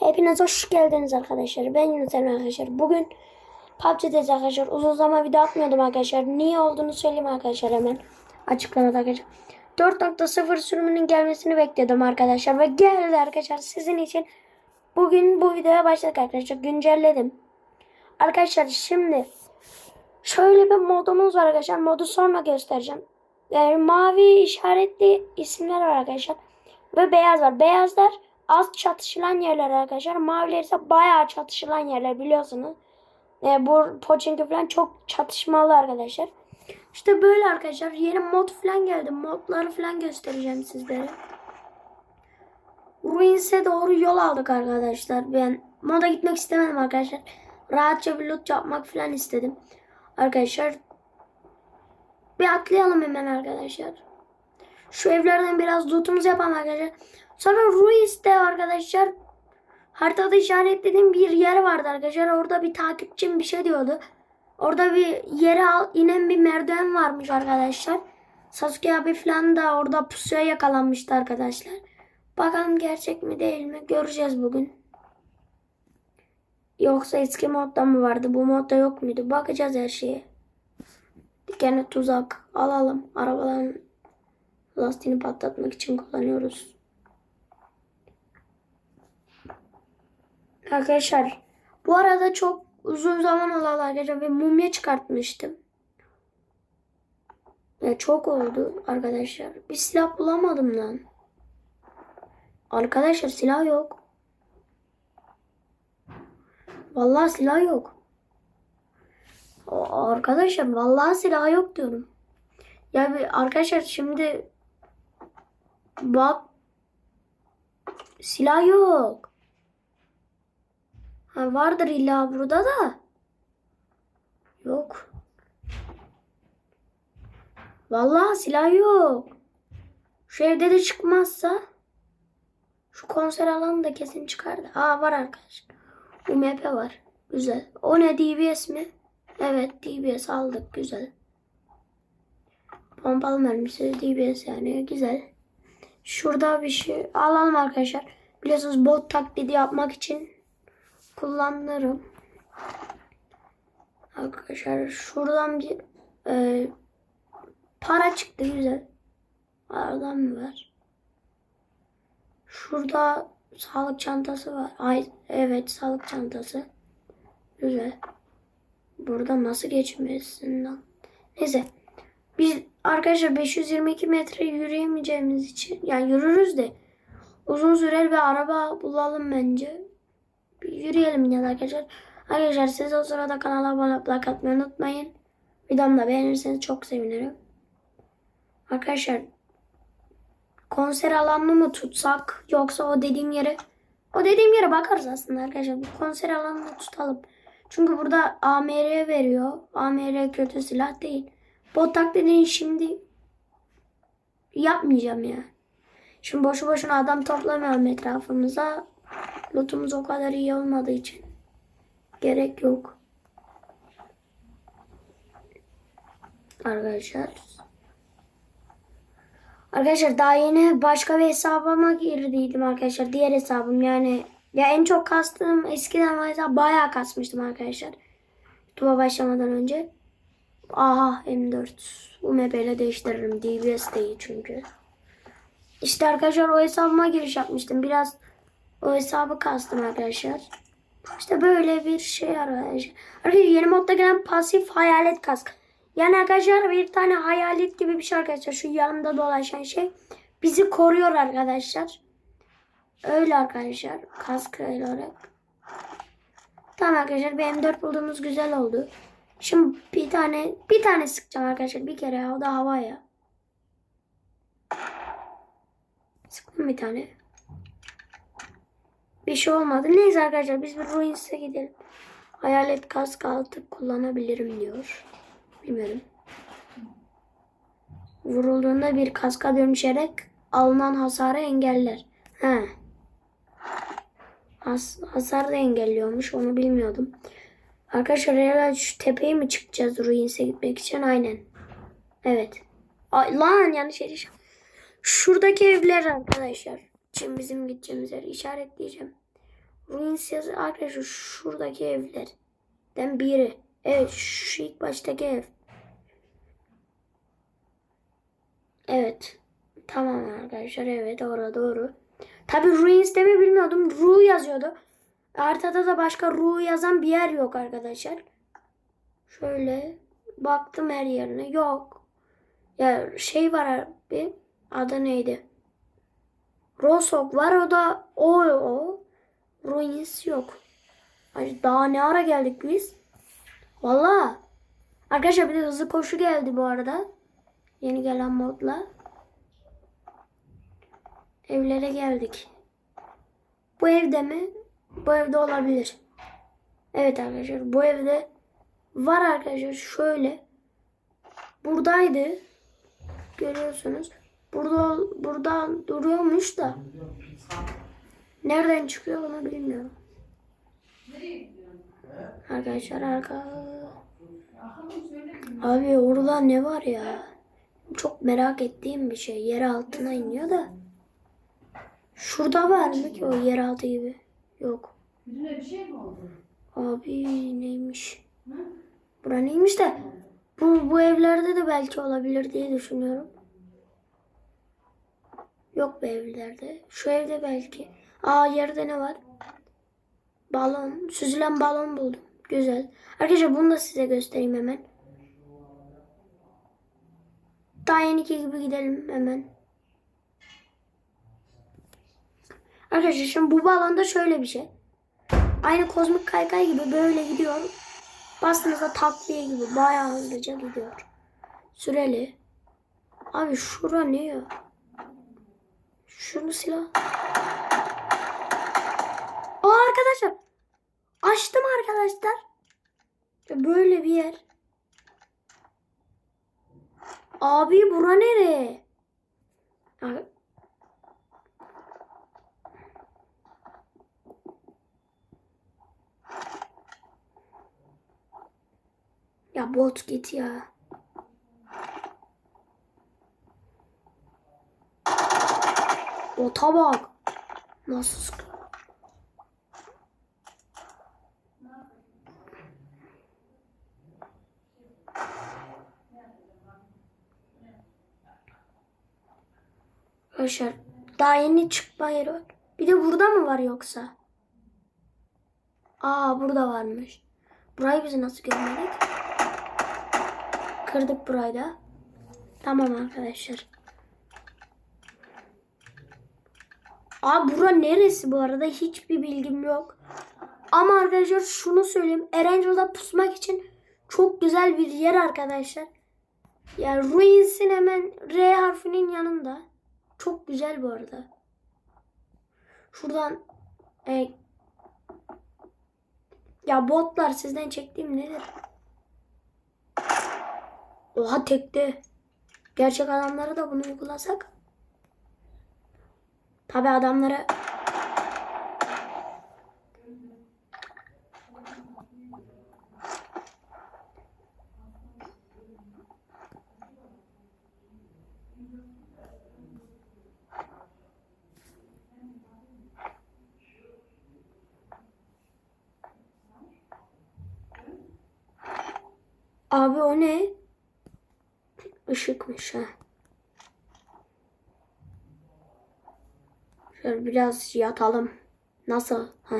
Hepiniz hoş geldiniz arkadaşlar. Ben Yunus Emre arkadaşlar. Bugün PUBG'deyiz arkadaşlar. Uzun zaman video atmıyordum arkadaşlar. Niye olduğunu söyleyeyim arkadaşlar hemen. Açıklamada arkadaşlar. 4.0 sürümünün gelmesini bekliyordum arkadaşlar. Ve geldi arkadaşlar sizin için. Bugün bu videoya başladık arkadaşlar. Güncelledim. Arkadaşlar şimdi şöyle bir modumuz var arkadaşlar. Modu sonra göstereceğim. Yani mavi işaretli isimler var arkadaşlar. Ve beyaz var. Beyazlar az çatışılan yerler arkadaşlar. Maviler ise bayağı çatışılan yerler biliyorsunuz. E, bu Pochinki falan çok çatışmalı arkadaşlar. İşte böyle arkadaşlar. Yeni mod falan geldi. Modları falan göstereceğim sizlere. Ruins'e doğru yol aldık arkadaşlar. Ben moda gitmek istemedim arkadaşlar. Rahatça bir loot yapmak falan istedim. Arkadaşlar bir atlayalım hemen arkadaşlar. Şu evlerden biraz lootumuzu yapalım arkadaşlar. Sonra Ruins'te arkadaşlar haritada işaretlediğim bir yer vardı arkadaşlar. Orada bir takipçim bir şey diyordu. Orada bir yere inen bir merdiven varmış arkadaşlar. Sasuke abi falan da orada pusuya yakalanmıştı arkadaşlar. Bakalım gerçek mi değil mi göreceğiz bugün. Yoksa eski modda mı vardı? Bu modda yok muydu? Bakacağız her şeye. Dikenli tuzak alalım. Arabaların lastiğini patlatmak için kullanıyoruz. Arkadaşlar bu arada çok uzun zaman oldu arkadaşlar ve mumya çıkartmıştım. Ya çok oldu arkadaşlar. Bir silah bulamadım lan. Arkadaşlar silah yok. Vallahi silah yok. Arkadaşlar vallahi silah yok diyorum. Ya bir arkadaşlar şimdi bak silah yok. Ha, vardır illa burada da. Yok. Vallahi silah yok. Şu evde de çıkmazsa şu konser alanı da kesin çıkardı. Aa var arkadaşlar. UMP var. Güzel. O ne DBS mi? Evet DBS aldık. Güzel. Pompalı mermisi DBS yani. Güzel. Şurada bir şey alalım arkadaşlar. Biliyorsunuz bot taklidi yapmak için kullanırım. Arkadaşlar şuradan bir e, para çıktı güzel. Aradan mı var? Şurada sağlık çantası var. Ay evet sağlık çantası. Güzel. Burada nasıl geçmesin lan? Neyse. Biz arkadaşlar 522 metre yürüyemeyeceğimiz için yani yürürüz de uzun süreli bir araba bulalım bence. Yürüyelim de arkadaşlar. Arkadaşlar siz o sırada kanala abone olup like atmayı unutmayın. Videomu da beğenirseniz çok sevinirim. Arkadaşlar konser alanını mı tutsak yoksa o dediğim yere o dediğim yere bakarız aslında arkadaşlar. Konser alanını tutalım. Çünkü burada AMR veriyor. AMR kötü silah değil. Bot taklidini şimdi yapmayacağım ya. Şimdi boşu boşuna adam toplamayalım etrafımıza. Lootumuz o kadar iyi olmadığı için gerek yok. Arkadaşlar. Arkadaşlar daha yeni başka bir hesabıma girdiydim arkadaşlar. Diğer hesabım yani. Ya en çok kastığım eskiden hesap bayağı kasmıştım arkadaşlar. YouTube'a başlamadan önce. Aha M4. UMP ile değiştiririm. DBS değil çünkü. İşte arkadaşlar o hesabıma giriş yapmıştım. Biraz o hesabı kastım arkadaşlar. İşte böyle bir şey arkadaşlar. Arkadaşlar yeni modda gelen pasif hayalet kask. Yani arkadaşlar bir tane hayalet gibi bir şey arkadaşlar. Şu yanımda dolaşan şey. Bizi koruyor arkadaşlar. Öyle arkadaşlar. Kask öyle olarak. Tamam arkadaşlar bir M4 bulduğumuz güzel oldu. Şimdi bir tane bir tane sıkacağım arkadaşlar. Bir kere ya. O da havaya. Sıktım bir tane. Bir şey olmadı. Neyse arkadaşlar biz bir Ruins'e gidelim. Hayalet kask altı kullanabilirim diyor. Bilmiyorum. Vurulduğunda bir kaska dönüşerek alınan hasarı engeller. He. Has hasar da engelliyormuş. Onu bilmiyordum. Arkadaşlar herhalde şu tepeye mi çıkacağız Ruins'e gitmek için? Aynen. Evet. Ay, lan yanlış çık- Şuradaki evler arkadaşlar. Şimdi bizim gideceğimiz yeri işaretleyeceğim. Ruins yazı arkadaşlar şuradaki evlerden biri. Evet şu ilk baştaki ev. Evet. Tamam arkadaşlar evet orada doğru. Tabi Ruins mi bilmiyordum. Ru yazıyordu. Haritada da başka Ru yazan bir yer yok arkadaşlar. Şöyle baktım her yerine. Yok. Ya şey var abi. Adı neydi? Rosok var o da o o. Ruins yok. Ay, daha ne ara geldik biz? Valla. Arkadaşlar bir de hızlı koşu geldi bu arada. Yeni gelen modla. Evlere geldik. Bu evde mi? Bu evde olabilir. Evet arkadaşlar bu evde var arkadaşlar şöyle. Buradaydı. Görüyorsunuz. Burada burada duruyormuş da. Nereden çıkıyor onu bilmiyorum. Arkadaşlar arka. Abi orada ne var ya? Çok merak ettiğim bir şey. Yer altına iniyor da. Şurada var mı ki o yeraltı gibi? Yok. Şey? Abi neymiş? Bura neymiş de bu, bu evlerde de belki olabilir diye düşünüyorum. Yok bu evlerde. Şu evde belki. Aa yerde ne var? Balon. Süzülen balon buldum. Güzel. Arkadaşlar bunu da size göstereyim hemen. Daha yeniki gibi gidelim hemen. Arkadaşlar şimdi bu balonda şöyle bir şey. Aynı kozmik kaykay gibi böyle gidiyor. Bastığınızda takviye gibi bayağı hızlıca gidiyor. Süreli. Abi şura ne ya? Şunu silah. Aa arkadaşlar. Açtım arkadaşlar. Böyle bir yer. Abi bura nereye? Ya Ya bot git ya. Bota bak. Nasıl sıkıyor? Arkadaşlar daha yeni çıkma yeri var. Bir de burada mı var yoksa? Aa burada varmış. Burayı biz nasıl görmedik? Kırdık burayı da. Tamam arkadaşlar. Aa bura neresi bu arada? Hiçbir bilgim yok. Ama arkadaşlar şunu söyleyeyim. Erangel'da pusmak için çok güzel bir yer arkadaşlar. Yani Ruins'in hemen R harfinin yanında. Çok güzel bu arada. Şuradan e, ya botlar sizden çektiğim nedir? Oha tekte. Gerçek adamlara da bunu uygulasak. Tabi adamlara Abi o ne? Işıkmış ha. Şöyle biraz yatalım. Nasıl? Ha.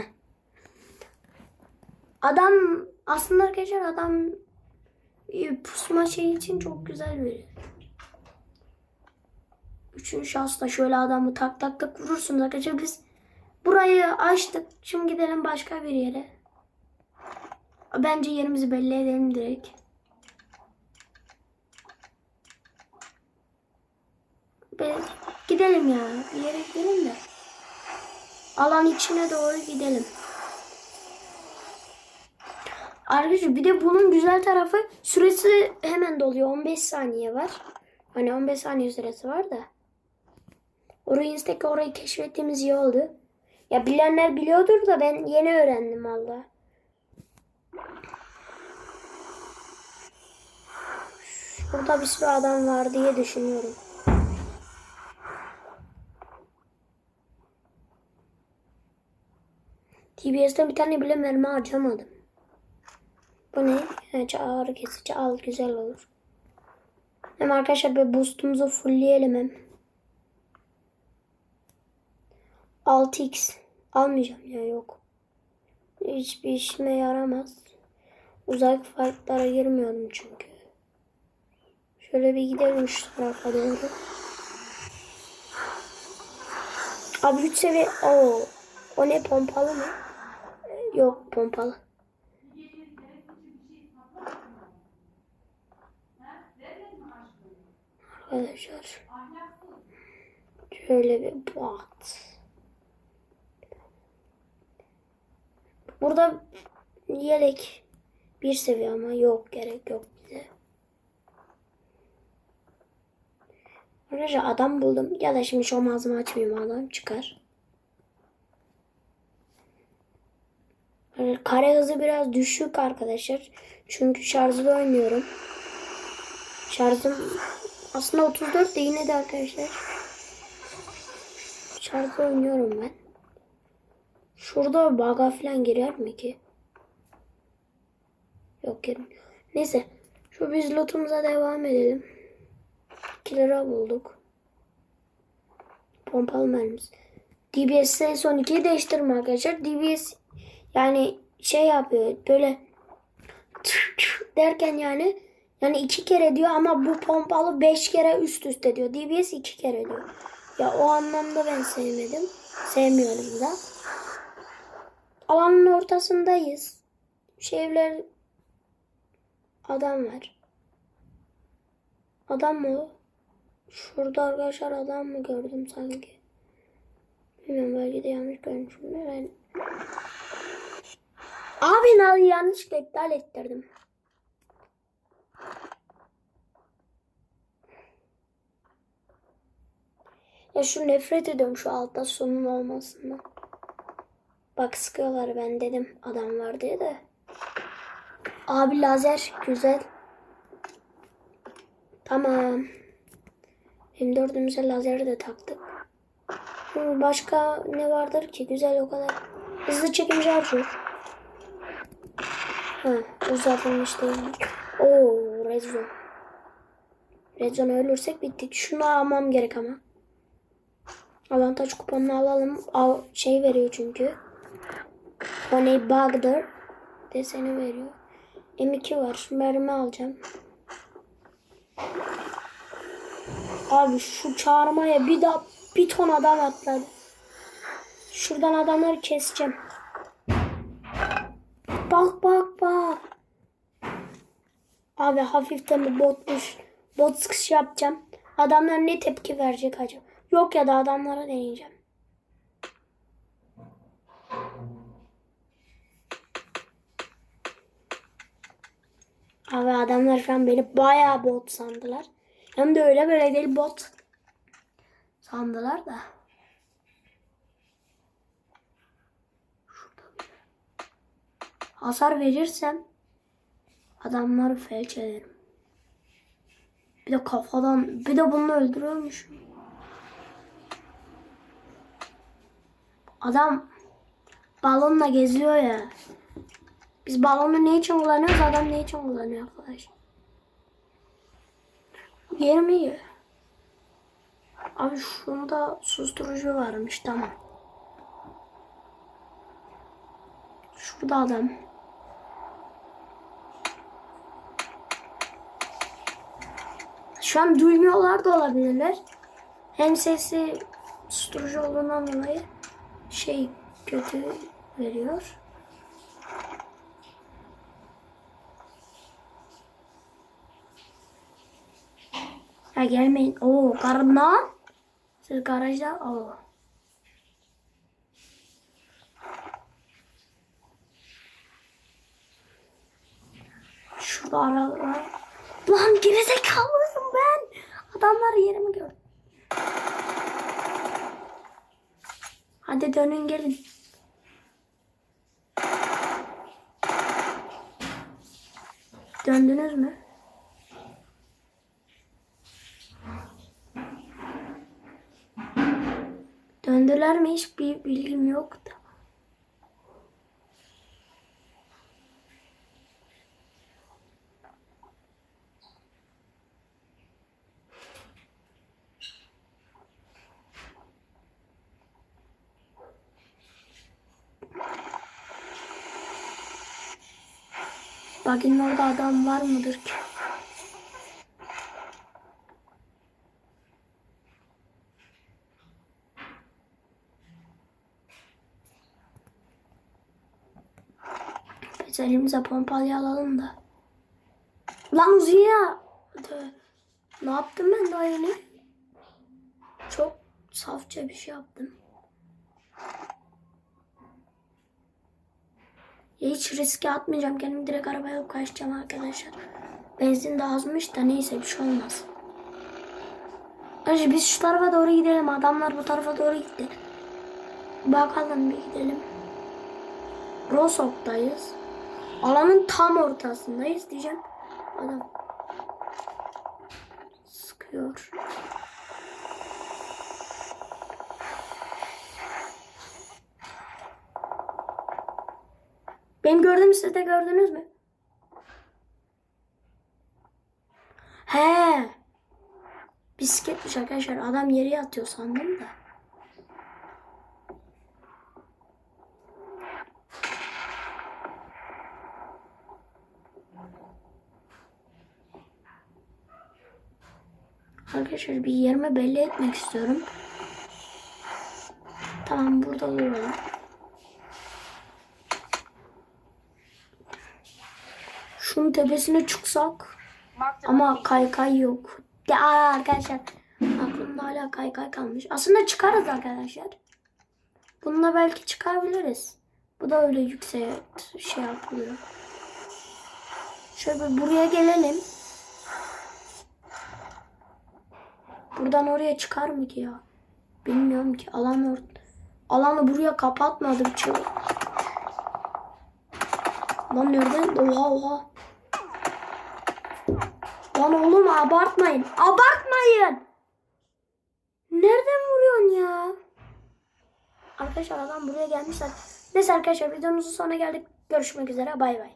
Adam aslında arkadaşlar adam e, pusma şey için çok güzel biri. Üçüncü şahısta şöyle adamı tak tak tak vurursunuz arkadaşlar. Biz burayı açtık. Şimdi gidelim başka bir yere. Bence yerimizi belli edelim direkt. Gidelim ya. Bir yere gidelim de. Alan içine doğru gidelim. Arkadaşlar bir de bunun güzel tarafı süresi hemen doluyor. 15 saniye var. Hani 15 saniye süresi var da. Orayı Instagram'daki orayı keşfettiğimiz iyi oldu. Ya bilenler biliyordur da ben yeni öğrendim valla. Burada bir sürü adam var diye düşünüyorum. TBS'de bir tane bile mermi harcamadım. Bu ne? Ha, ağrı kesici al güzel olur. Hem arkadaşlar bir boostumuzu fullleyelim hem. 6x almayacağım ya yok. Hiçbir işime yaramaz. Uzak fightlara girmiyorum çünkü. Şöyle bir gidelim şu tarafa doğru. Abi 3 seviye. Oo. O ne pompalı mı? Yok pompalı. Arkadaşlar. Şöyle bir bat. Burada yelek bir seviye ama yok gerek yok bize. Arkadaşlar adam buldum. Ya da şimdi şu ağzımı açmayayım adam çıkar. Böyle Kare hızı biraz düşük arkadaşlar. Çünkü şarjlı oynuyorum. Şarjım aslında 34 de yine de arkadaşlar. Şarjlı oynuyorum ben. Şurada baga falan girer mi ki? Yok girmiyor. Neyse. Şu biz lootumuza devam edelim. 2 lira bulduk. Pompalı mermimiz. DBS'e son 2'yi değiştirme arkadaşlar. DBS yani şey yapıyor böyle derken yani yani iki kere diyor ama bu pompalı beş kere üst üste diyor. DBS iki kere diyor. Ya o anlamda ben sevmedim. Sevmiyorum da. Alanın ortasındayız. Şu evler adam var. Adam mı? Şurada arkadaşlar adam mı gördüm sanki? Bilmiyorum belki de yanlış görmüşüm. Ben... Abi nalı yanlışlıkla iptal ettirdim. Ya şu nefret ediyorum şu altta sonun olmasından. Bak sıkıyorlar ben dedim adam var diye de. Abi lazer güzel. Tamam. Hem dördümüze lazeri de taktık. Başka ne vardır ki? Güzel o kadar. Hızlı çekim şarjör. Ha, uzatılmış değilmiş. Oo, red zone. Ölürsek bittik. Şunu almam gerek ama. Avantaj kuponunu alalım. Al, şey veriyor çünkü. Honey Bugger deseni veriyor. M2 var. Mermi alacağım. Abi şu çağırmaya bir daha bir ton adam atladı. Şuradan adamları keseceğim. Bak bak bak. Abi hafiften bir botmuş. Bot sıkışı yapacağım. Adamlar ne tepki verecek acaba? Yok ya da adamlara deneyeceğim. Abi adamlar şu an beni bayağı bot sandılar. Hem de öyle böyle değil bot sandılar da. Hasar verirsem adamları felç ederim. Bir de kafadan bir de bunu öldürüyormuşum. Adam balonla geziyor ya. Biz balonu ne için kullanıyoruz? Adam ne için kullanıyor arkadaş? Yer mi yiyor? Abi şunda susturucu varmış tamam. Şurada adam. Şu an duymuyorlar da olabilirler. Hem sesi susturucu olduğundan dolayı şey kötü veriyor. Ha gelmeyin. Oo karımdan. Siz garajda. Oo. Şurada aralar. Lan gerizekalıyım ben. Adamlar yerimi gördüm. Hadi dönün gelin. Döndünüz mü? Döndüler mi hiç bir bilgim yok da. Bakın orada adam var mıdır ki? Biz elimize pompalıyı alalım da. Lan. Tö- Ne yaptım ben daha yeni? Çok safça bir şey yaptım. Ya hiç riske atmayacağım. Kendimi direkt arabaya kaçacağım arkadaşlar. Benzin de azmış da neyse bir şey olmaz. Önce biz şu tarafa doğru gidelim. Adamlar bu tarafa doğru gitti. Bakalım bir gidelim. Rosok'tayız. Alanın tam ortasındayız diyeceğim. Adam sıkıyor. Ben gördüm siz gördünüz mü? He. Bisikletmiş arkadaşlar. Adam yere yatıyor sandım da. Arkadaşlar bir yerimi belli etmek istiyorum. Tamam burada duralım. Tepesine çıksak. Ama kaykay yok. Ya arkadaşlar aklımda hala kaykay kalmış. Aslında çıkarız arkadaşlar. Bununla belki çıkabiliriz. Bu da öyle yüksek şey yapılıyor. Şöyle buraya gelelim. Buradan oraya çıkar mı ki ya? Bilmiyorum ki. Alan or Alanı buraya kapatmadım çok. Lan nereden? Oha oha. Lan oğlum abartmayın. Abartmayın. Nereden vuruyorsun ya? Arkadaşlar adam buraya gelmişler. Neyse arkadaşlar videomuzun sonuna geldik. Görüşmek üzere. Bay bay.